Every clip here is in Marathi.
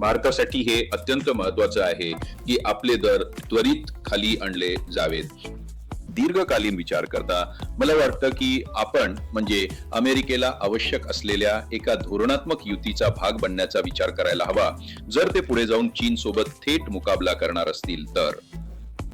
भारतासाठी हे अत्यंत महत्वाचं आहे की आपले दर त्वरित खाली आणले जावेत. दीर्घकालीन विचार करता मला वाटतं की आपण म्हणजे अमेरिकेला आवश्यक असलेल्या एका धोरणात्मक युतीचा भाग बनण्याचा विचार करायला हवा. जर ते पुढे जाऊन चीन सोबत थेट मुकाबला करणार असतील तर.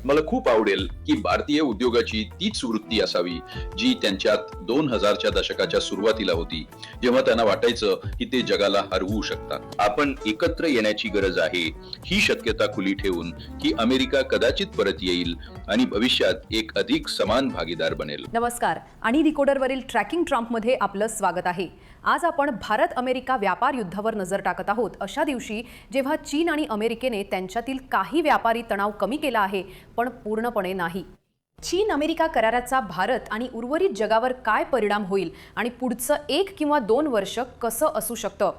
मला खूप आवडेल की भारतीय उद्योगाची तीच वृत्ती असावी जी त्यांच्यात दोन हजारच्या दशकाच्या सुरुवातीला होती जेव्हा त्यांना वाटायचं की ते जगाला हरवू शकतात. आपण एकत्र येण्याची गरज आहे ही शक्यता खुली ठेवून की अमेरिका कदाचित परत येईल आणि भविष्यात एक अधिक समान भागीदार बनेल. नमस्कार. आणि रिकॉर्डरवरील ट्रॅकिंग ट्रम्पमध्ये आपलं स्वागत आहे. आज आपण भारत अमेरिका व्यापार युद्धावर नजर टाकत आहोत. अशा दिवशी जेव्हा चीन आणि अमेरिकेने त्यांच्यातील काही व्यापारी तणाव कमी केला आहे पण पूर्णपणे नाही. चीन अमेरिका कराराचा भारत आणि उर्वरित जगावर काय परिणाम होईल आणि पुढचं एक किंवा दोन वर्ष कसं असू शकतं?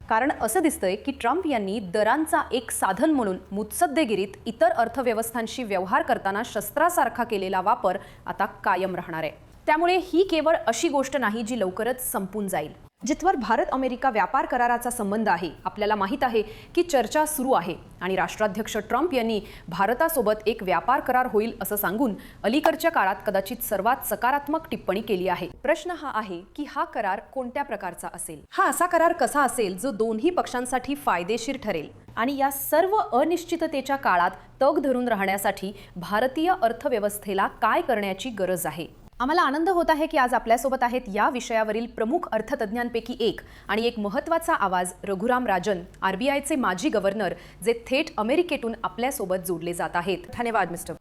कारण असं दिसतंय की ट्रम्प यांनी दरांचा एक साधन म्हणून मुत्सद्देगिरीत इतर अर्थव्यवस्थांशी व्यवहार करताना शस्त्रासारखा केलेला वापर आता कायम राहणार आहे. त्यामुळे ही केवळ अशी गोष्ट नाही जी लवकरच संपून जाईल. जिथवर भारत अमेरिका व्यापार कराराचा संबंध आहे आपल्याला माहीत आहे की चर्चा सुरू आहे आणि राष्ट्राध्यक्ष ट्रम्प यांनी भारतासोबत एक व्यापार करार होईल असं सांगून अलीकडच्या काळात कदाचित सर्वात सकारात्मक टिप्पणी केली आहे. प्रश्न हा आहे की हा करार कोणत्या प्रकारचा असेल? हा असा करार कसा असेल जो दोन्ही पक्षांसाठी फायदेशीर ठरेल? आणि या सर्व अनिश्चिततेच्या काळात तग धरून राहण्यासाठी भारतीय अर्थव्यवस्थेला काय करण्याची गरज आहे? आम्हाला आनंद होत आहे की आज आपल्यासोबत आहेत या विषयावरील प्रमुख अर्थतज्ञांपैकी एक आणि एक महत्त्वाचा आवाज रघुराम राजन आरबीआयचे माजी गव्हर्नर जे थेट अमेरिकेतून आपल्यासोबत जोडले जात आहेत. धन्यवाद मिस्टर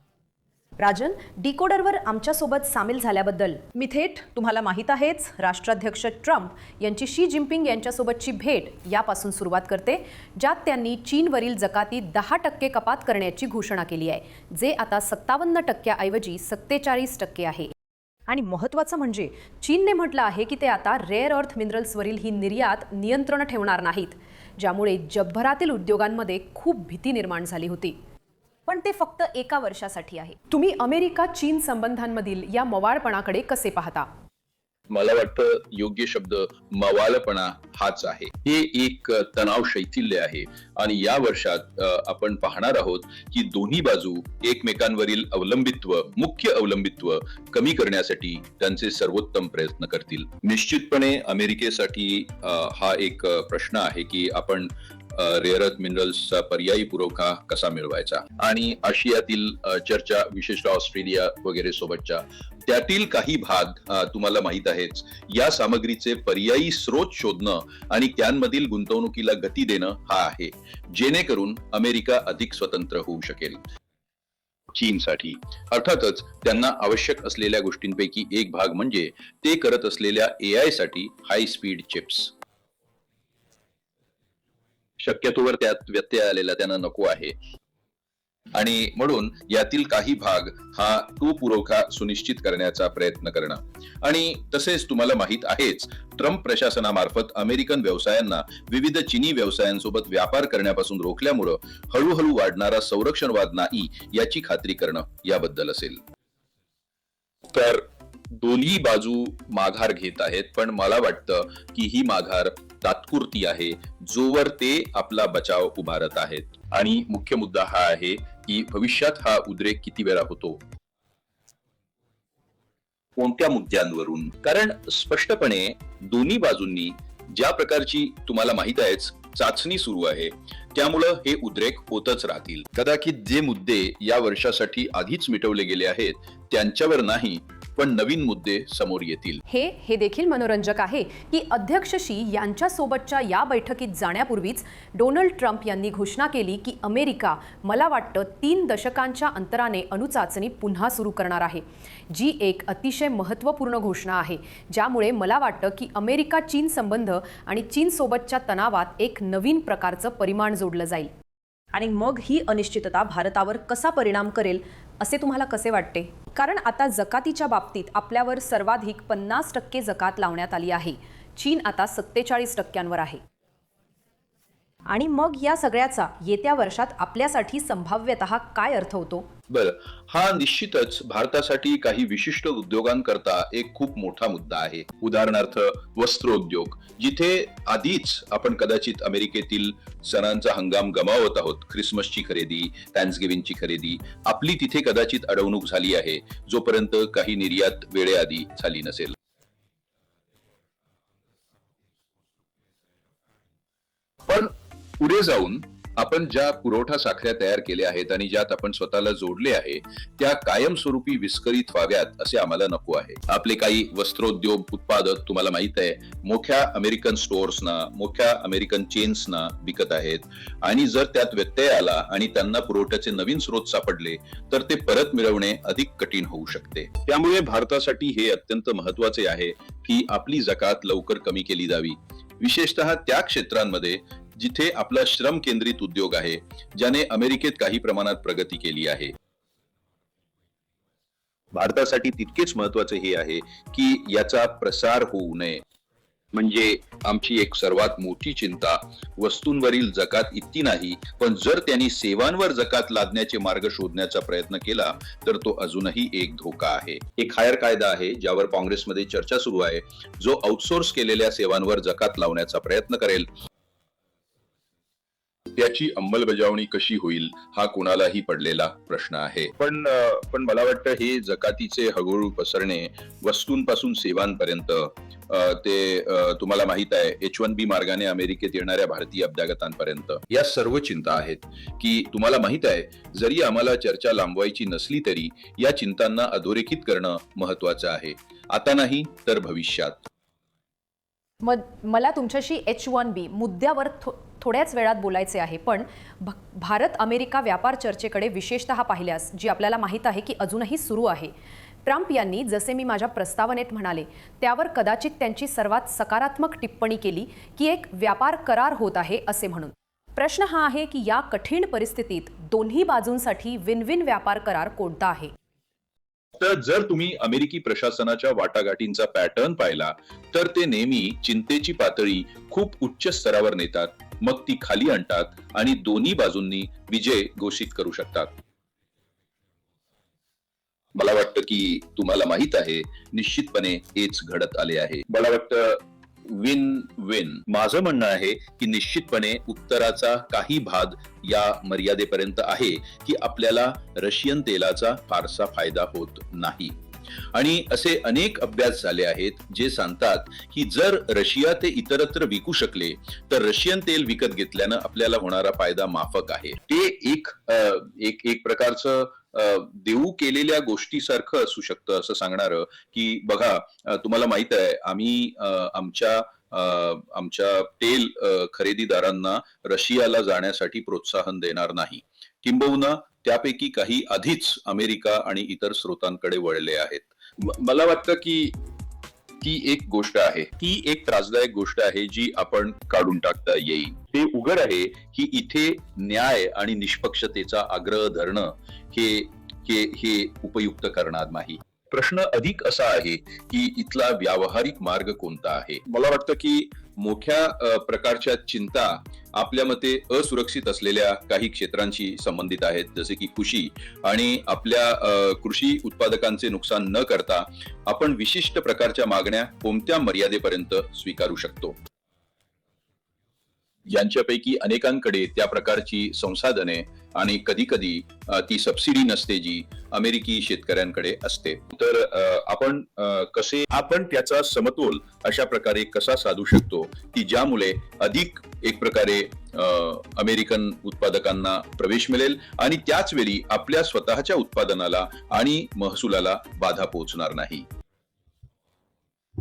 राजन. डिकोडरवर आमच्यासोबत सामील झाल्याबद्दल मी थेट तुम्हाला माहीत आहेच राष्ट्राध्यक्ष ट्रम्प यांची शी जिनपिंग यांच्यासोबतची भेट यापासून सुरुवात करते ज्यात त्यांनी चीनवरील जकातीत दहा टक्के कपात करण्याची घोषणा केली आहे जे आता सत्तावन्न टक्क्याऐवजी सत्तेचाळीस टक्के आहे. आणि महत्त्वाचं म्हणजे चीनने म्हटलं आहे की ते आता रेअर अर्थ मिनरल्सवरील ही निर्यात नियंत्रण ठेवणार नाहीत ज्यामुळे जगभरातील उद्योगांमध्ये खूप भीती निर्माण झाली होती. पण ते फक्त एका वर्षासाठी आहे. तुम्ही अमेरिका चीन संबंधांमधील या मवाळपणाकडे कसे पाहता? मला वाटतं योग्य शब्द मवालपणा हाच आहे. हे एक तणाव शैथिल्य आहे. आणि या वर्षात आपण पाहणार आहोत की दोन्ही बाजू एकमेकांवरील अवलंबित्व मुख्य अवलंबित्व कमी करण्यासाठी त्यांचे सर्वोत्तम प्रयत्न करतील. निश्चितपणे अमेरिकेसाठी हा एक प्रश्न आहे की आपण रेअरथ मिनरल्सचा पर्यायी पुरवठा कसा मिळवायचा? आणि आशियातील चर्चा विशेषतः ऑस्ट्रेलिया वगैरे सोबतच्या त्यातील काही भाग तुम्हाला माहीत आहेच. या सामग्रीचे पर्यायी स्रोत शोधणं आणि त्यांमधील गुंतवणुकीला गती देणं हा आहे. जेणेकरून अमेरिका अधिक स्वतंत्र होऊ शकेल. चीनसाठी. अर्थातच त्यांना आवश्यक असलेल्या गोष्टींपैकी एक भाग म्हणजे ते करत असलेल्या ए आयसाठी हाय स्पीड चिप्स शक्यतोवर त्यात व्यत्यय आलेला त्यांना नको आहे. आणि म्हणून यातील काही भाग हा टू पुरवठा सुनिश्चित करण्याचा प्रयत्न करणं. आणि तसेच तुम्हाला माहीत आहेच ट्रम्प प्रशासनामार्फत अमेरिकन व्यवसायांना विविध चिनी व्यवसायांसोबत व्यापार करण्यापासून रोखल्यामुळं हळूहळू वाढणारा संरक्षणवाद नाही याची खात्री करणं याबद्दल असेल. तर दोन्ही बाजू माघार घेत आहेत पण मला वाटतं की ही माघार तात्पुरती आहे जोवर ते आपला बचाव उभारत आहेत. आणि मुख्य मुद्दा हा आहे की भविष्यात हा उद्रेक किती वेळा होतो? कोणत्या मुद्द्यांवरून? कारण स्पष्टपणे दोन्ही बाजूंनी ज्या प्रकारची तुम्हाला माहीत आहेच चाचणी सुरू आहे त्यामुळं हे उद्रेक होतच राहतील. कदाचित जे मुद्दे या वर्षासाठी आधीच मिटवले गेले आहेत त्यांच्यावर नाही पण नवीन मुद्दे समोर येतील. हे हे देखील मनोरंजक आहे की अध्यक्ष शी यांच्यासोबतच्या या बैठकीत जाण्यापूर्वीच डोनाल्ड ट्रम्प यांनी घोषणा केली की अमेरिका मला वाटतं तीन दशकांच्या अंतराने अणुचाचणी पुन्हा सुरू करणार आहे. जी एक अतिशय महत्त्वपूर्ण घोषणा आहे ज्यामुळे मला वाटतं की अमेरिका चीन संबंध आणि चीनसोबतच्या तणावात एक नवीन प्रकारचं परिमाण जोडलं जाईल. आणि मग ही अनिश्चितता भारतावर कसा परिणाम करेल असे तुम्हाला कसे वाटते? कारण आता जकातीच्या बाबतीत आपल्यावर सर्वाधिक पन्नास टक्के जकात लावण्यात आली आहे. चीन आता सत्तेचाळीस टक्क्यांवर आहे. आणि मग या सगळ्याचा येत्या वर्षात आपल्यासाठी संभाव्यत काय अर्थ होतो? बरं हा निश्चितच भारतासाठी काही विशिष्ट उद्योगांकरता एक खूप मोठा मुद्दा आहे. उदाहरणार्थ वस्त्रोद्योग जिथे आधीच आपण कदाचित अमेरिकेतील सणांचा हंगाम गमावत आहोत. ख्रिसमसची खरेदी थँक्सगिव्हिंगची खरेदी आपली तिथे कदाचित अडवणूक झाली आहे जोपर्यंत काही निर्यात वेळेआधी झाली नसेल पण पुढे जाऊन आपण ज्या पुरवठा साखळ्या तयार केल्या आहेत आणि ज्यात आपण स्वतःला जोडले आहे त्या कायमस्वरूपी विस्कळीत व्हाव्यात असे आम्हाला नको आहे. आपले काही वस्त्रोद्योग उत्पादक तुम्हाला माहीत आहे मोठ्या अमेरिकन स्टोअर्सना मोठ्या अमेरिकन चेन्सना विकत आहेत. आणि जर त्यात व्यत्यय आला आणि त्यांना पुरवठ्याचे नवीन स्रोत सापडले तर ते परत मिळवणे अधिक कठीण होऊ शकते. त्यामुळे भारतासाठी हे अत्यंत महत्त्वाचे आहे की आपली जकात लवकर कमी केली जावी. विशेषतः त्या क्षेत्रांमध्ये जिथे आपला श्रम केंद्रित उद्योग आहे ज्याने अमेरिकेत काही प्रमाणात प्रगती केली आहे. भारतासाठी तितकेच महत्त्वाचे हे आहे की याचा प्रसार होऊ नये. म्हणजे आमची एक सर्वात मोठी चिंता वस्तूंवरील जकात इतकी नाही पण जर त्यांनी सेवांवर जकात लादण्याचे मार्ग शोधण्याचा प्रयत्न केला तर तो अजूनही एक धोका आहे. एक हायर कायदा आहे ज्यावर काँग्रेसमध्ये चर्चा सुरू आहे जो आउटसोर्स केलेल्या सेवांवर जकात लावण्याचा प्रयत्न करेल. त्याची अंमलबजावणी कशी होईल हा कुणालाही पडलेला प्रश्न आहे. पण पण मला वाटतं हे जकातीचे हळूहळू पसरणे वस्तूंपासून सेवांपर्यंत ते तुम्हाला माहीत आहे एच वन बी मार्गाने अमेरिकेत येणाऱ्या भारतीय अभ्यागतांपर्यंत. या सर्व चिंता आहेत की तुम्हाला माहीत आहे जरी आम्हाला चर्चा लांबवायची नसली तरी या चिंतांना अधोरेखित करणं महत्वाचं आहे. आता नाही तर भविष्यात. मला तुमच्याशी एच वन बी मुद्द्यावर थोड्याच वेळात बोलायचे आहे. पण भ भारत अमेरिका व्यापार चर्चेकडे विशेषतः पाहिल्यास जी आपल्याला माहीत आहे की अजूनही सुरू आहे. ट्रम्प यांनी जसे मी माझ्या प्रस्तावनेत म्हणाले त्यावर कदाचित त्यांची सर्वात सकारात्मक टिप्पणी केली की एक व्यापार करार होत आहे असे म्हणून. प्रश्न हा आहे की या कठीण परिस्थितीत दोन्ही बाजूंसाठी विन विन व्यापार करार कोणता आहे? तर जर तुम्ही अमेरिकी प्रशासनाच्या वाटाघाटींचा पॅटर्न पाहिला तर ते नेहमी चिंतेची पातळी खूप उच्च स्तरावर नेतात मग ती खाली आणतात आणि दोन्ही बाजूंनी विजय घोषित करू शकतात. मला वाटतं की तुम्हाला माहीत आहे निश्चितपणे हेच घडत आले आहे. मला वाटतं विन विन माझं म्हणणं आहे की निश्चितपणे उत्तराचा काही भाग या मर्यादेपर्यंत आहे की आपल्याला रशियन तेलाचा फारसा फायदा होत नाही. आणि असे अनेक अभ्यास झाले आहेत जे सांगतात की जर रशिया ते इतरत्र विकू शकले तर रशियन तेल विकत घेतल्यानं आपल्याला होणारा फायदा माफक आहे. ते एक एक एक प्रकारचं देऊ केलेल्या गोष्टीसारखं असू शकतं असं सांगणार की बघा तुम्हाला माहीत आहे आम्ही आमच्या आमच्या तेल खरेदीदारांना रशियाला जाण्यासाठी प्रोत्साहन देणार नाही. किंबहुना त्यापैकी काही आधीच अमेरिका आणि इतर स्रोतांकडे वळले आहेत. मला वाटतं की ती एक गोष्ट आहे. ती एक त्रासदायक गोष्ट आहे जी आपण काढून टाकता येईल. ते उघड आहे की इथे न्याय आणि निष्पक्षतेचा आग्रह धरणं हे हे हे उपयुक्त करणार नाही. प्रश्न अधिक असा आहे की इथला व्यावहारिक मार्ग कोणता आहे? मला वाटतं की मोठ्या प्रकारच्या चिंता आपल्या मते असुरक्षित असलेल्या काही क्षेत्रांशी संबंधित आहेत. जसे की कृषी आणि आपल्या कृषी उत्पादकांचे नुकसान न करता आपण विशिष्ट प्रकारच्या मागण्या कोणत्या मर्यादेपर्यंत स्वीकारू शकतो? यांच्यापैकी अनेकांकडे त्या प्रकारची संसाधने आणि कधी कधी ती सबसिडी नसते जी अमेरिकी शेतकऱ्यांकडे असते. तर आपण कसे आपण त्याचा समतोल अशा प्रकारे कसा साधू शकतो की ज्यामुळे अधिक एक प्रकारे अमेरिकन उत्पादकांना प्रवेश मिळेल आणि त्याच वेळी आपल्या स्वतःच्या उत्पादनाला आणि महसुलाला बाधा पोहोचणार नाही?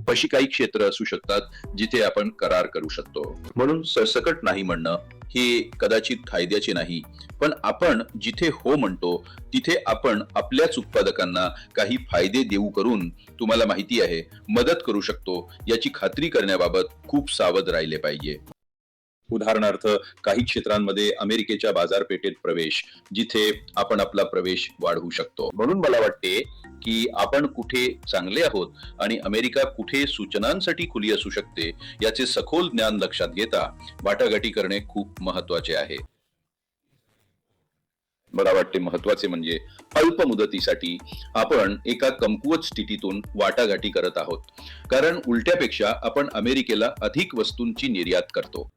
अशी काही क्षेत्र असू शकतात जिथे आपण करार करू शकतो. म्हणून सरसकट नाही म्हणणं हे कदाचित फायद्याचे नाही. पण आपण जिथे हो म्हणतो तिथे आपण आपल्याच उत्पादकांना काही फायदे देऊ करून तुम्हाला माहिती आहे मदत करू शकतो याची खात्री करण्याबाबत खूप सावध राहिले पाहिजे. उदाहरणार्थ काही क्षेत्रांमध्ये अमेरिकेच्या बाजारपेठेत प्रवेश जिथे आपण आपला प्रवेश वाढवू शकतो. म्हणून मला वाटते की आपण कुठे चांगले आहोत आणि अमेरिका कुठे सूचनांसाठी खुली असू शकते याचे सखोल ज्ञान लक्षात घेता वाटाघाटी करणे खूप महत्त्वाचे आहे. मला वाटते महत्त्वाचे म्हणजे अल्प मुदतीसाठी आपण एका कमकुवत स्थितीतून वाटाघाटी करत आहोत. कारण उलट्यापेक्षा आपण अमेरिकेला अधिक वस्तूंची निर्यात करतो.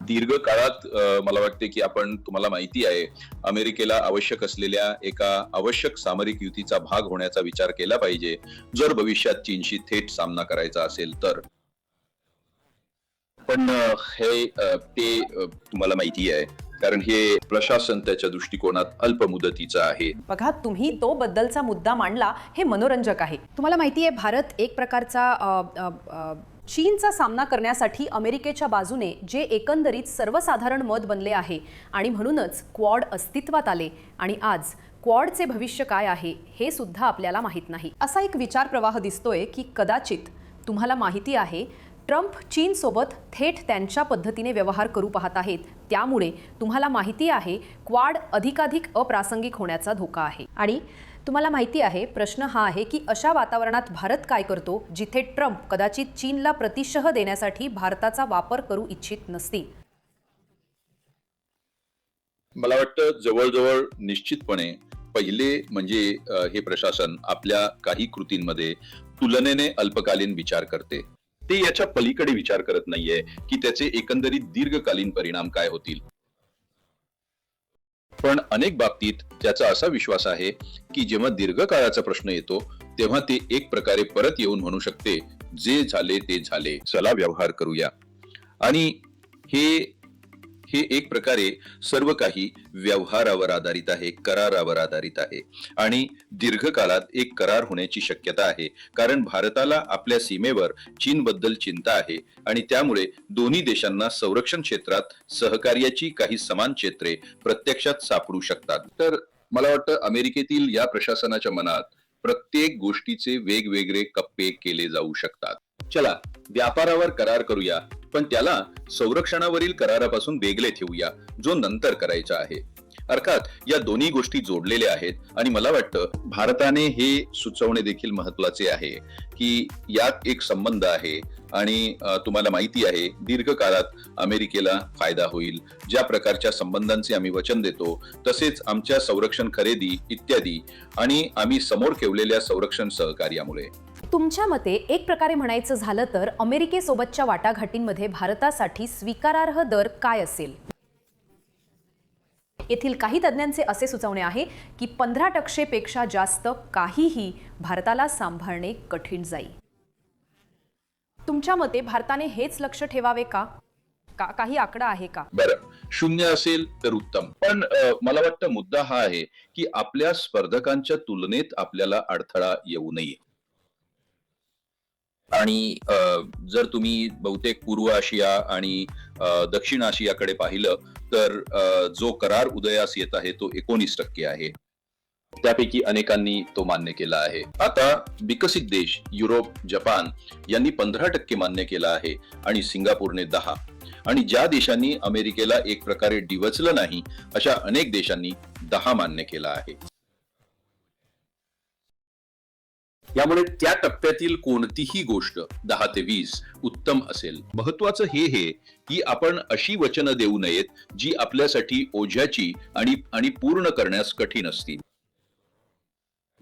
दीर्घ काळात मला वाटते की आपण तुम्हाला माहिती आहे अमेरिकेला आवश्यक असलेल्या एका आवश्यक सामरिक युतीचा भाग होण्याचा विचार केला पाहिजे. जर भविष्यात चीनशी थेट सामना करायचा असेल तर. पण हे ते तुम्हाला माहिती आहे. कारण हे प्रशासन त्याच्या दृष्टिकोनात अल्प मुदतीचं आहे. बघा तुम्ही तो बद्दलचा मुद्दा मांडला हे मनोरंजक आहे. तुम्हाला माहिती आहे भारत एक प्रकारचा अ, चीनचा सामना करण्यासाठी अमेरिकेच्या बाजूने जे एकंदरीत सर्वसाधारण मत बनले आहे आणि म्हणूनच क्वॉड अस्तित्वात आले आणि आज क्वॉडचे भविष्य काय आहे हे सुद्धा आपल्याला माहीत नाही. असा एक विचार प्रवाह दिसतोय की कदाचित तुम्हाला माहिती आहे ट्रम्प चीनसोबत थेट त्यांच्या पद्धतीने व्यवहार करू पाहत आहेत. त्यामुळे तुम्हाला माहिती आहे क्वाड अधिकाधिक अप्रासंगिक होण्याचा धोका आहे. आणि तुम्हाला माहिती आहे प्रश्न हा आहे की अशा वातावरणात भारत काय करतो जिथे ट्रम्प कदाचित चीनला प्रतिशह देण्यासाठी भारताचा वापर करू इच्छित नसतील मला वाटतं जवळजवळ निश्चितपणे पहिले म्हणजे हे प्रशासन आपल्या काही कृतींमध्ये तुलनेने अल्पकालीन विचार करते. ते याच्या पलीकडे विचार करत नाहीये की त्याचे एकंदरीत दीर्घकालीन परिणाम काय होतील. पण अनेक बाबतीत त्याचा असा विश्वास आहे की जेव्हा दीर्घकाळाचा प्रश्न येतो तेव्हा ते एक प्रकारे परत येऊन म्हणू शकते जे झाले ते झाले. चला व्यवहार करूया. आणि हे हे एक प्रकारे सर्व काही व्यवहारावर आधारित आहे करारावर आधारित आहे. आणि दीर्घकाळात एक करार होण्याची शक्यता आहे. कारण भारताला आपल्या सीमेवर चीनबद्दल चिंता आहे आणि त्यामुळे दोन्ही देशांना संरक्षण क्षेत्रात सहकार्याची काही समान क्षेत्रे प्रत्यक्षात सापडू शकतात. तर मला वाटतं अमेरिकेतील या प्रशासनाच्या मनात प्रत्येक गोष्टीचे वेगवेगळे कप्पे केले जाऊ शकतात. चला व्यापारावर करार करूया पण त्याला संरक्षणावरील करारापासून वेगळे ठेवूया जो नंतर करायचा आहे. अर्थात या दोन्ही गोष्टी जोडलेल्या आहेत. आणि मला वाटतं भारताने हे सुचवणे देखील महत्त्वाचे आहे की यात एक संबंध आहे आणि तुम्हाला माहिती आहे दीर्घकाळात अमेरिकेला फायदा होईल. ज्या प्रकारच्या संबंधांचे आम्ही वचन देतो तसेच आमच्या संरक्षण खरेदी इत्यादी आणि आम्ही समोर ठेवलेल्या संरक्षण सहकार्यामुळे. तुमच्या मते एक प्रकारे म्हणायचं झालं तर अमेरिकेसोबतच्या वाटाघाटींमध्ये भारतासाठी स्वीकारार्ह दर काय असेल? येथील काही तज्ज्ञांचे असे सुचवणे आहे की पंधरा टक्केपेक्षा जास्त काहीही भारताला सांभाळणे कठीण जाईल. तुमच्या मते भारताने हेच लक्ष ठेवावे का? का काही आकडा आहे का? बरं शून्य असेल तर उत्तम. पण मला वाटतं मुद्दा हा आहे की आपल्या स्पर्धकांच्या तुलनेत आपल्याला अडथळा येऊ नये. आणि जर तुम्ही बहुतेक पूर्व आशिया आणि दक्षिण आशियाकडे पाहिलं तर जो करार उदयास येत आहे तो एकोणीस टक्के आहे. त्यापैकी अनेकांनी तो मान्य केला आहे. आता विकसित देश युरोप जपान यांनी पंधरा टक्के मान्य केला आहे आणि सिंगापूरने दहा. आणि ज्या देशांनी अमेरिकेला एक प्रकारे डिवचलं नाही अशा अनेक देशांनी दहा मान्य केला आहे. यामुळे त्या टप्प्यातील कोणतीही गोष्ट दहा ते वीस उत्तम असेल. महत्वाचं हे हे की आपण अशी वचनं देऊ नयेत जी आपल्यासाठी ओझ्याची आणि आणि पूर्ण करण्यास कठीण असतील.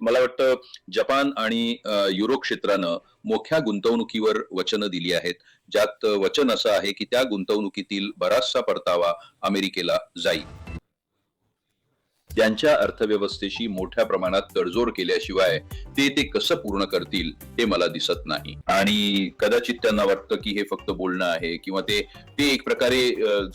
मला वाटतं जपान आणि युरोप क्षेत्रानं मोठ्या गुंतवणुकीवर वचनं दिली आहेत. ज्यात वचन असं आहे की त्या गुंतवणुकीतील बराचसा परतावा अमेरिकेला जाईल. त्यांच्या अर्थव्यवस्थेशी मोठ्या प्रमाणात तडजोड केल्याशिवाय ते ते कसं पूर्ण करतील हे मला दिसत नाही. आणि कदाचित त्यांना वाटतं की हे फक्त बोलणं आहे किंवा ते ते एक प्रकारे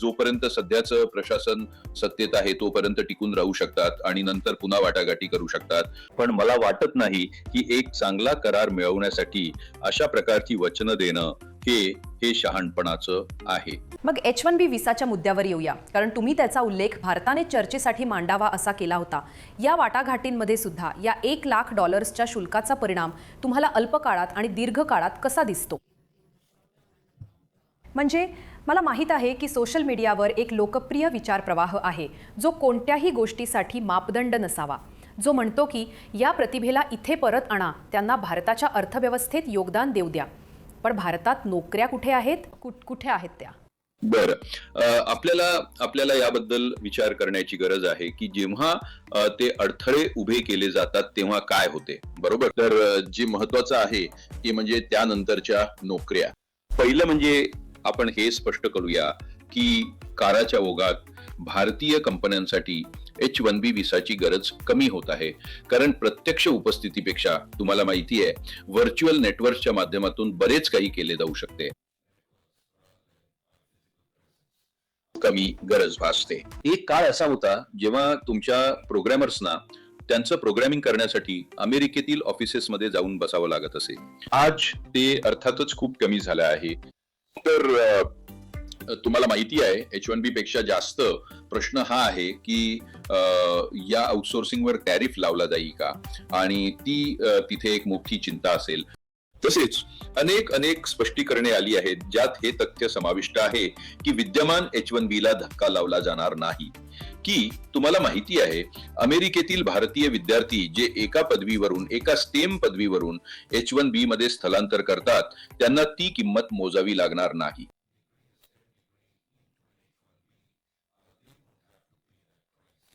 जोपर्यंत सध्याचं प्रशासन सत्तेत आहे तोपर्यंत टिकून राहू शकतात आणि नंतर पुन्हा वाटाघाटी करू शकतात. पण मला वाटत नाही की एक चांगला करार मिळवण्यासाठी अशा प्रकारची वचनं देणं हे हे शहाणपणाचं आहे. मग एच वन बी विसाच्या मुद्द्यावर येऊया. कारण तुम्ही त्याचा उल्लेख भारताने चर्चेसाठी मांडावा असा केला होता. या वाटाघाटींमध्ये सुद्धा या एक लाख डॉलर्सच्या शुल्काचा परिणाम तुम्हाला अल्प काळात आणि दीर्घ काळात कसा दिसतो? म्हणजे मला माहीत आहे की सोशल मीडियावर एक लोकप्रिय विचारप्रवाह आहे. जो कोणत्याही गोष्टीसाठी मापदंड नसावा. जो म्हणतो की या प्रतिभेला इथे परत आणा त्यांना भारताच्या अर्थव्यवस्थेत योगदान देऊ द्या. पण भारतात नोकऱ्या कुठे आहेत? कुठे आहेत त्या? बर. आपल्याला आपल्याला याबद्दल विचार करण्याची गरज आहे की जेव्हा ते अडथळे उभे केले जातात तेव्हा काय होते? बरोबर? तर जे महत्वाचं आहे की म्हणजे त्यानंतरच्या नोकऱ्या. पहिलं म्हणजे आपण हे स्पष्ट करूया की काराच्या ओघात भारतीय कंपन्यांसाठी एच वन बी विसाची गरज कमी होत आहे. कारण प्रत्यक्ष उपस्थितीपेक्षा तुम्हाला माहिती आहे व्हर्च्युअल नेटवर्कच्या माध्यमातून बरेच काही केले जाऊ शकते. कमी गरज भासते. एक काळ असा होता जेव्हा तुमच्या प्रोग्रॅमर्सना त्यांचं प्रोग्रॅमिंग करण्यासाठी अमेरिकेतील ऑफिसेसमध्ये जाऊन बसावं लागत असे. आज ते अर्थातच खूप कमी झालं आहे. तर तुम्हाला माहिती आहे एच वन बी पेक्षा जास्त प्रश्न हा आहे की अ, या आउटसोर्सिंगवर टॅरिफ लावला जाईल का? आणि ती तिथे एक मोठी चिंता असेल. तसेच अनेक अनेक स्पष्टीकरणे आली आहेत ज्यात हे तथ्य समाविष्ट आहे की विद्यमान एच वन बी ला धक्का लावला जाणार नाही. की तुम्हाला माहिती आहे अमेरिकेतील भारतीय विद्यार्थी जे एका पदवीवरून एका स्टेम पदवीवरून एच वन बी मध्ये स्थलांतर करतात त्यांना ती किंमत मोजावी लागणार नाही.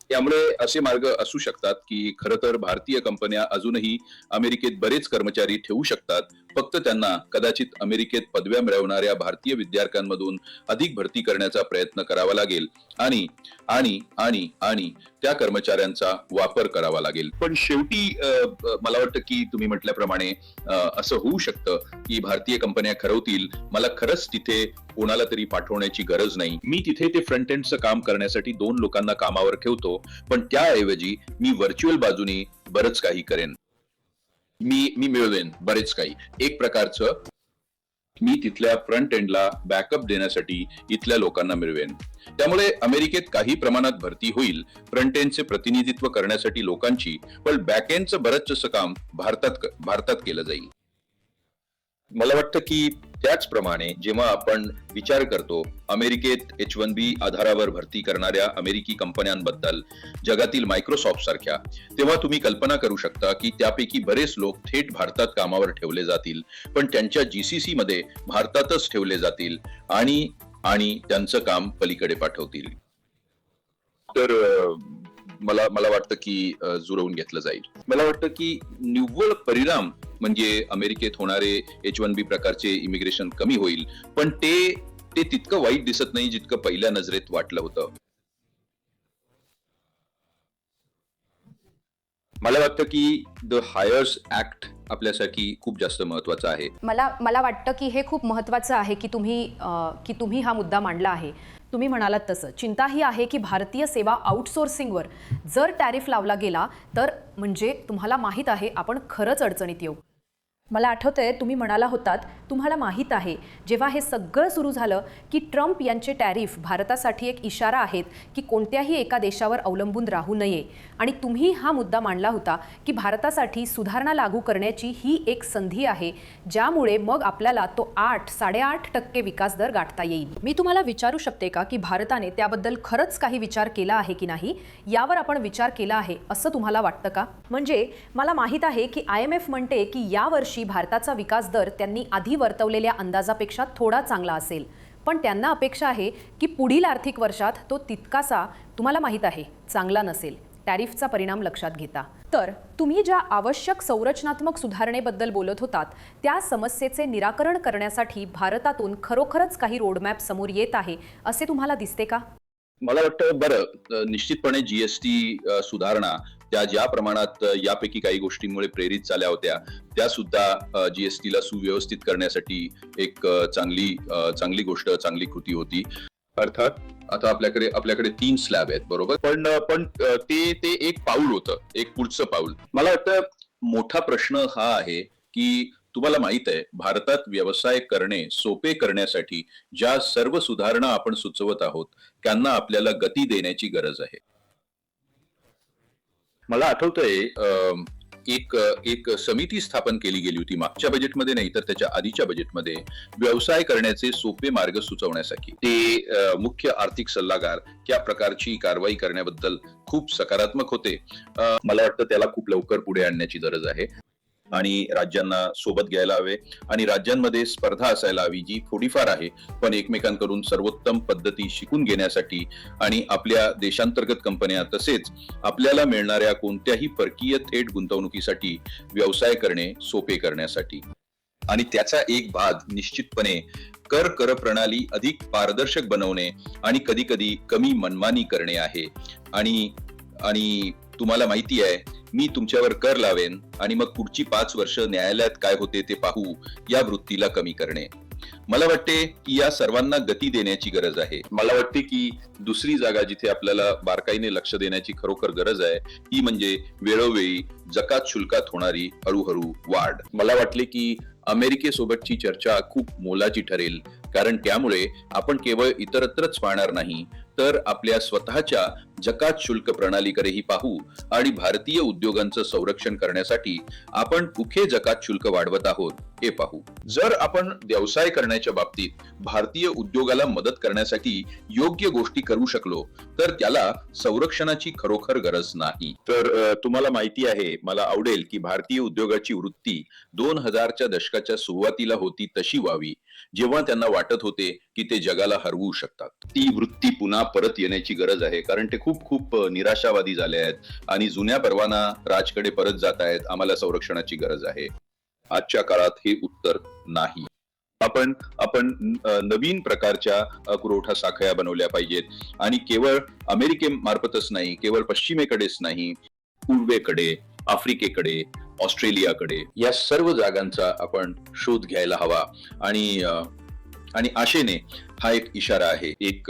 त्यामुळे असे मार्ग असू शकतात की खर तर भारतीय कंपन्या अजूनही अमेरिकेत बरेच कर्मचारी ठेवू शकतात. फक्त त्यांना कदाचित अमेरिकेत पदव्या मिळवणाऱ्या भारतीय विद्यार्थ्यांमधून अधिक भरती करण्याचा प्रयत्न करावा लागेल. आणि आणि आणि आणि त्या कर्मचाऱ्यांचा वापर करावा लागेल. पण शेवटी मला वाटतं की तुम्ही म्हटल्याप्रमाणे असं होऊ शकतं की भारतीय कंपन्या ठरवतील. मला खरंच तिथे कोणाला तरी पाठवण्याची गरज नाही. मी तिथे ते फ्रंट एंडचं काम करण्यासाठी दोन लोकांना कामावर ठेवतो पण त्याऐवजी मी व्हर्च्युअल बाजूने बरंच काही करेन. मी मी मिळवेन बरेच काही. एक प्रकारचं मी तिथल्या फ्रंट एंडला बॅकअप देण्यासाठी इथल्या लोकांना मिळवेन. त्यामुळे अमेरिकेत काही प्रमाणात भरती होईल फ्रंट एंडचे प्रतिनिधित्व करण्यासाठी लोकांची पण बॅक एंडचं बरंचसं काम भारतात भारतात केलं जाईल. मला वाटतं की त्याचप्रमाणे जेव्हा आपण विचार करतो अमेरिकेत एच वन बी आधारावर भरती करणाऱ्या अमेरिकी कंपन्यांबद्दल जगातील मायक्रोसॉफ्ट सारख्या तेव्हा तुम्ही कल्पना करू शकता की त्यापैकी बरेच लोक थेट भारतात कामावर ठेवले जातील पण त्यांच्या जीसीसी मध्ये भारतातच ठेवले जातील आणि आणि त्यांचं काम पलीकडे पाठवतील. तर मला मला वाटतं की जुळवून घेतलं जाईल. मला वाटतं की निव्वळ परिणाम म्हणजे अमेरिकेत होणारे एच वन बी प्रकारचे इमिग्रेशन कमी होईल. पण ते ते तितकं वाईट दिसत नाही जितकं पहिल्या नजरेत वाटलं होतं. मला वाटतं की द हायर्स ऍक्ट आपल्यासाठी खूप जास्त महत्वाचं आहे. मला मला वाटतं की हे खूप महत्त्वाचं आहे की तुम्ही अ, की तुम्ही हा मुद्दा मांडला आहे. तुम्ही म्हणालात तसं. चिंता ही आहे की भारतीय सेवा आउटसोर्सिंगवर जर टॅरिफ लावला गेला तर म्हणजे तुम्हाला माहीत आहे आपण खरंच अडचणीत येऊ. मला आठवतं आहे तुम्ही म्हणाला होतात तुम्हाला माहीत आहे जेव्हा हे सगळं सुरू झालं की ट्रम्प यांचे टॅरिफ भारतासाठी एक इशारा आहेत की कोणत्याही एका देशावर अवलंबून राहू नये. आणि तुम्ही हा मुद्दा मांडला होता की भारतासाठी सुधारणा लागू करण्याची ही एक संधी आहे ज्यामुळे मग आपल्याला तो आठ साडेआठ टक्के विकास दर गाठता येईल. मी तुम्हाला विचारू शकते का की भारताने त्याबद्दल खरंच काही विचार केला आहे की नाही? यावर आपण विचार केला आहे असं तुम्हाला वाटतं का? म्हणजे मला माहीत आहे की आय एम एफ म्हणते की यावर्षी भारताचा विकास दर त्यांनी आधी वर्तवलेल्या अंदाजापेक्षा थोडा चांगला असेल. पण त्यांना अपेक्षा आहे की पुढील आर्थिक वर्षात तो तितकासा तुम्हाला माहीत आहे चांगला नसेल. टॅरिफचा परिणाम लक्षात घेता. तर तुम्ही ज्या आवश्यक संरचनात्मक सुधारणेबद्दल बोलत होतात त्या समस्येचे निराकरण करण्यासाठी भारतातून खरोखरच काही रोडमॅप समोर येत आहे असे तुम्हाला दिसते का? मला वाटतं बरं निश्चितपणे जीएसटी सुधारणा त्या ज्या प्रमाणात यापैकी काही गोष्टींमुळे प्रेरित झाल्या होत्या त्या सुद्धा जीएसटीला सुव्यवस्थित करण्यासाठी एक चांगली चांगली गोष्ट चांगली कृती होती. अर्थात आता आपल्याकडे आपल्याकडे तीन स्लॅब आहेत बरोबर? पण पण ते ते एक पाऊल होतं एक पुढचं पाऊल. मला वाटतं मोठा प्रश्न हा आहे की तुम्हाला माहीत आहे भारतात व्यवसाय करणे सोपे करण्यासाठी ज्या सर्व सुधारणा आपण सुचवत आहोत त्यांना आपल्याला गती देण्याची गरज आहे. मला आठवतंय एक एक समिती स्थापन केली गेली होती मागच्या बजेटमध्ये नाही तर त्याच्या आधीच्या बजेटमध्ये व्यवसाय करण्याचे सोपे मार्ग सुचवण्यासाठी. ते मुख्य आर्थिक सल्लागार त्या प्रकारची कारवाई करण्याबद्दल खूप सकारात्मक होते. मला वाटतं त्याला खूप लवकर पुढे आणण्याची गरज आहे. आणि राज्यांना सोबत घ्यायला हवे. आणि राज्यांमध्ये स्पर्धा असायला हवी जी थोडीफार आहे. पण एकमेकांकडून सर्वोत्तम पद्धती शिकून घेण्यासाठी आणि आपल्या देशांतर्गत कंपन्या तसेच आपल्याला मिळणाऱ्या कोणत्याही परकीय थेट गुंतवणुकीसाठी व्यवसाय करणे सोपे करण्यासाठी. आणि त्याचा एक भाग निश्चितपणे कर कर प्रणाली अधिक पारदर्शक बनवणे आणि कधी कधी कमी मनमानी करणे आहे. आणि आणि तुम्हाला माहिती आहे मी तुमच्यावर कर लावेन आणि मग पुढची पाच वर्ष न्यायालयात काय होते ते पाहू या वृत्तीला कमी करणे. मला वाटते की या सर्वांना गती देण्याची गरज आहे. मला वाटते की दुसरी जागा जिथे आपल्याला बारकाईने लक्ष देण्याची खरोखर गरज आहे ती म्हणजे वेळोवेळी जकात शुल्कात होणारी हळूहळू वाढ. मला वाटले की अमेरिकेसोबतची चर्चा खूप मोलाची ठरेल कारण त्यामुळे आपण केवळ इतरत्रच पाहणार नाही तर आपल्या स्वतःच्या जकात शुल्क प्रणालीकडेही पाहू आणि भारतीय उद्योगांचं संरक्षण करण्यासाठी आपण कुठे जकात शुल्क वाढवत आहोत? हे पाहू. जर आपण व्यवसाय करण्याच्या बाबतीत भारतीय उद्योगाला मदत करण्यासाठी योग्य गोष्टी करू शकलो तर त्याला संरक्षणाची खरोखर गरज नाही. तर तुम्हाला माहिती आहे मला आवडेल की भारतीय उद्योगाची वृत्ती दोन हजारच्या दशकाच्या सुरुवातीला होती तशी व्हावी. जेव्हा त्यांना वाटत होते की ते जगाला हरवू शकतात. ती वृत्ती पुन्हा परत येण्याची गरज आहे कारण ते खूप खूप निराशावादी झाले आहेत आणि जुन्या परवाना राजकडे परत जात आहेत आम्हाला संरक्षणाची गरज आहे. आजच्या काळात हे उत्तर नाही. आपण आपण नवीन प्रकारच्या पुरवठा साखळ्या बनवल्या पाहिजेत. आणि केवळ अमेरिकेमार्फतच नाही केवळ पश्चिमेकडेच नाही पूर्वेकडे आफ्रिकेकडे ऑस्ट्रेलियाकडे या सर्व जागांचा आपण शोध घ्यायला हवा. आणि आणि आशेने हा एक इशारा आहे. एक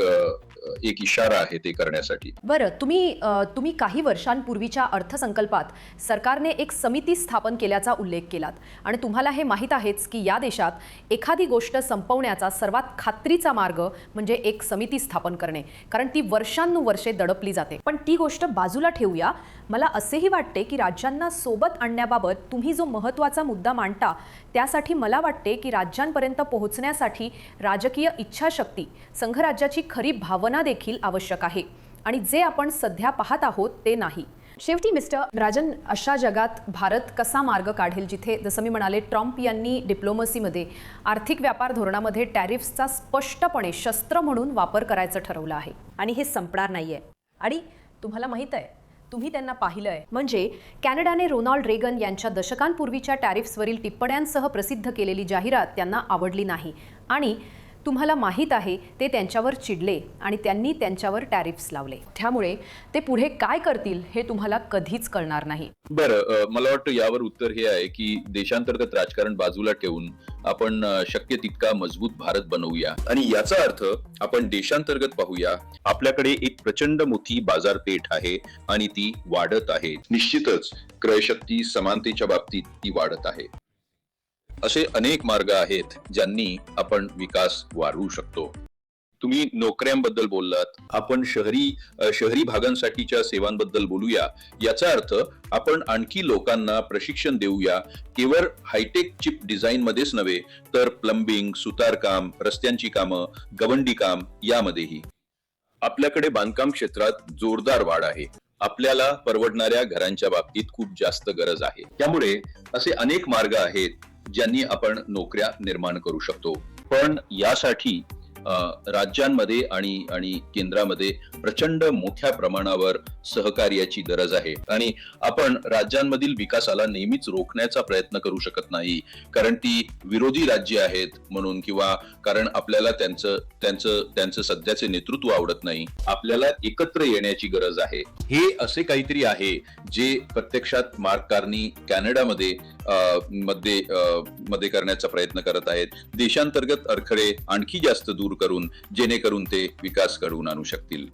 एक इशारा आहे ते करण्यासाठी. बरं तुम्ही तुम्ही काही वर्षांपूर्वीच्या अर्थसंकल्पात सरकारने एक समिती स्थापन केल्याचा उल्लेख केलात. आणि तुम्हाला हे माहीत आहेच की या देशात एखादी गोष्ट संपवण्याचा सर्वात खात्रीचा मार्ग म्हणजे एक समिती स्थापन करणे. कारण ती वर्षानुवर्षे दडपली जाते. पण ती गोष्ट बाजूला ठेवूया. मला असेही वाटते की राज्यांना सोबत आणण्याबाबत तुम्ही जो महत्त्वाचा मुद्दा मांडता त्यासाठी मला वाटते की राज्यांपर्यंत पोहोचण्यासाठी राजकीय इच्छा इच्छाशक्ती संघराज्याची खरी भावना देखील आवश्यक आहे. आणि जे आपण सध्या पाहत आहोत ते नाही. शेवटी मिस्टर राजन अशा जगात भारत कसा मार्ग काढेल? जिथे जसं मी म्हणाले ट्रम्प यांनी डिप्लोमसीमध्ये आर्थिक व्यापार धोरणामध्ये टॅरिफ्सचा स्पष्टपणे शस्त्र म्हणून वापर करायचं ठरवलं आहे. आणि हे संपणार नाहीये. आणि तुम्हाला माहीत आहे तुम्ही त्यांना पाहिलं आहे. म्हणजे कॅनडाने रोनाल्ड रेगन यांच्या दशकांपूर्वीच्या टॅरिफ्सवरील टिप्पण्यांसह प्रसिद्ध केलेली जाहिरात त्यांना आवडली नाही. आणि तुम्हाला माहीत आहे ते त्यांच्यावर चिडले आणि त्यांनी त्यांच्यावर टॅरिफ्स लावले. त्यामुळे ते पुढे काय करतील हे तुम्हाला कधीच कळणार नाही. बरं मला वाटतं यावर उत्तर हे आहे की देशांतर्गत राजकारण बाजूला ठेवून आपण शक्य तितका मजबूत भारत बनवूया. आणि याचा अर्थ आपण देशांतर्गत पाहूया आपल्याकडे एक प्रचंड मोठी बाजारपेठ आहे आणि ती वाढत आहे. निश्चितच क्रयशक्ती समानतेच्या बाबतीत ती वाढत आहे. असे अनेक मार्ग आहेत ज्यांनी आपण विकास वाढवू शकतो. तुम्ही नोकऱ्यांबद्दल बोललात. आपण शहरी शहरी भागांसाठीच्या सेवांबद्दल बोलूया. याचा अर्थ आपण आणखी लोकांना प्रशिक्षण देऊया. केवळ हायटेक चिप डिझाईन मध्येच नव्हे तर प्लंबिंग सुतारकाम रस्त्यांची कामं गवंडी काम यामध्येही. आपल्याकडे बांधकाम क्षेत्रात जोरदार वाढ आहे. आपल्याला परवडणाऱ्या घरांच्या बाबतीत खूप जास्त गरज आहे. त्यामुळे असे अनेक मार्ग आहेत ज्यांनी आपण नोकऱ्या निर्माण करू शकतो. पण यासाठी राज्यांमध्ये आणि आणि केंद्रामध्ये प्रचंड मोठ्या प्रमाणावर सहकार्याची गरज आहे. आणि आपण राज्यांमधील विकासाला नेहमीच रोखण्याचा प्रयत्न करू शकत नाही. कारण ती विरोधी राज्य आहेत म्हणून किंवा कारण आपल्याला त्यांचं त्यांचं त्यांचं सध्याचे नेतृत्व आवडत नाही. आपल्याला एकत्र येण्याची गरज आहे. हे असे काहीतरी आहे जे प्रत्यक्षात मार्क कार्नी कॅनडामध्ये मध्ये मध्ये करण्याचा प्रयत्न करत आहेत. देशांतर्गत अडखळे आणखी जास्त दूर करून जेणेकरून ते विकास घडवून आणू शकतील.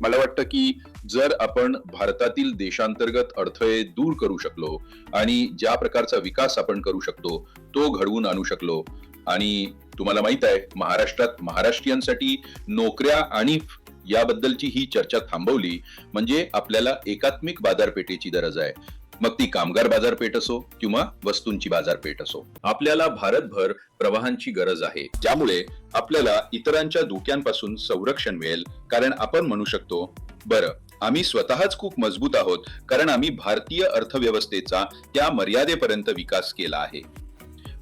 मला वाटतं की जर आपण भारतातील देशांतर्गत अडथळे दूर करू शकलो आणि ज्या प्रकारचा विकास आपण करू शकतो तो घडवून आणू शकलो आणि तुम्हाला माहीत आहे महाराष्ट्रात महाराष्ट्रीयांसाठी नोकऱ्या आणि याबद्दलची ही चर्चा थांबवली म्हणजे आपल्याला एकात्मिक बाजारपेठेची गरज आहे. मग ती कामगार बाजारपेठ असो किंवा वस्तूंची बाजारपेठ असो. आपल्याला भारतभर प्रवाहांची गरज आहे. ज्यामुळे आपल्याला इतरांच्या धोक्यांपासून संरक्षण मिळेल. कारण आपण म्हणू शकतो बरं आम्ही स्वतःच खूप मजबूत आहोत. कारण आम्ही भारतीय अर्थव्यवस्थेचा त्या मर्यादेपर्यंत विकास केला आहे.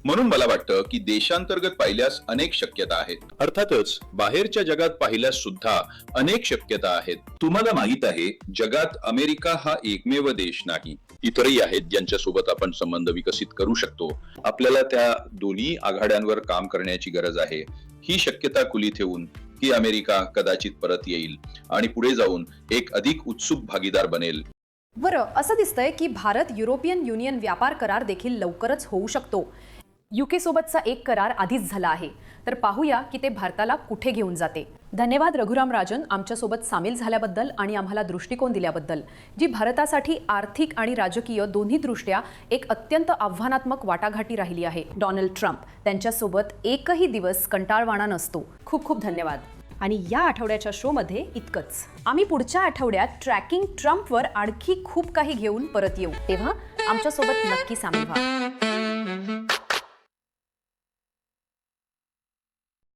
म्हणून मला वाटतं की देशांतर्गत पाहिल्यास अनेक शक्यता आहेत. अर्थातच बाहेरच्या जगात पाहिल्यास सुद्धा अनेक शक्यता आहेत. तुम्हाला माहीत आहे जगात अमेरिका हा एकमेव देश नाही. इतरही आहेत ज्यांच्यासोबत आपण संबंध विकसित करू शकतो. आपल्याला त्या दोन्ही आघाड्यांवर काम करण्याची गरज आहे. ही शक्यता खुली ठेवून की अमेरिका कदाचित परत येईल आणि पुढे जाऊन एक अधिक उत्सुक भागीदार बनेल. बरं असं दिसतंय की भारत युरोपियन युनियन व्यापार करार देखील लवकरच होऊ शकतो. युके सोबतचा एक करार आधीच झाला आहे. तर पाहूया की ते भारताला कुठे घेऊन जाते. धन्यवाद रघुराम राजन आमच्यासोबत सामील झाल्याबद्दल आणि आम्हाला दृष्टिकोन दिल्याबद्दल जी भारतासाठी आर्थिक आणि राजकीय दोन्ही दृष्ट्या एक अत्यंत आव्हानात्मक वाटाघाटी राहिली आहे. डोनाल्ड ट्रम्प त्यांच्यासोबत एकही दिवस कंटाळवाणा नसतो. खूप खूप धन्यवाद. आणि या आठवड्याच्या शोमध्ये इतकंच. आम्ही पुढच्या आठवड्यात ट्रॅकिंग ट्रम्पवर आणखी खूप काही घेऊन परत येऊ. तेव्हा आमच्यासोबत नक्की सामील व्हा.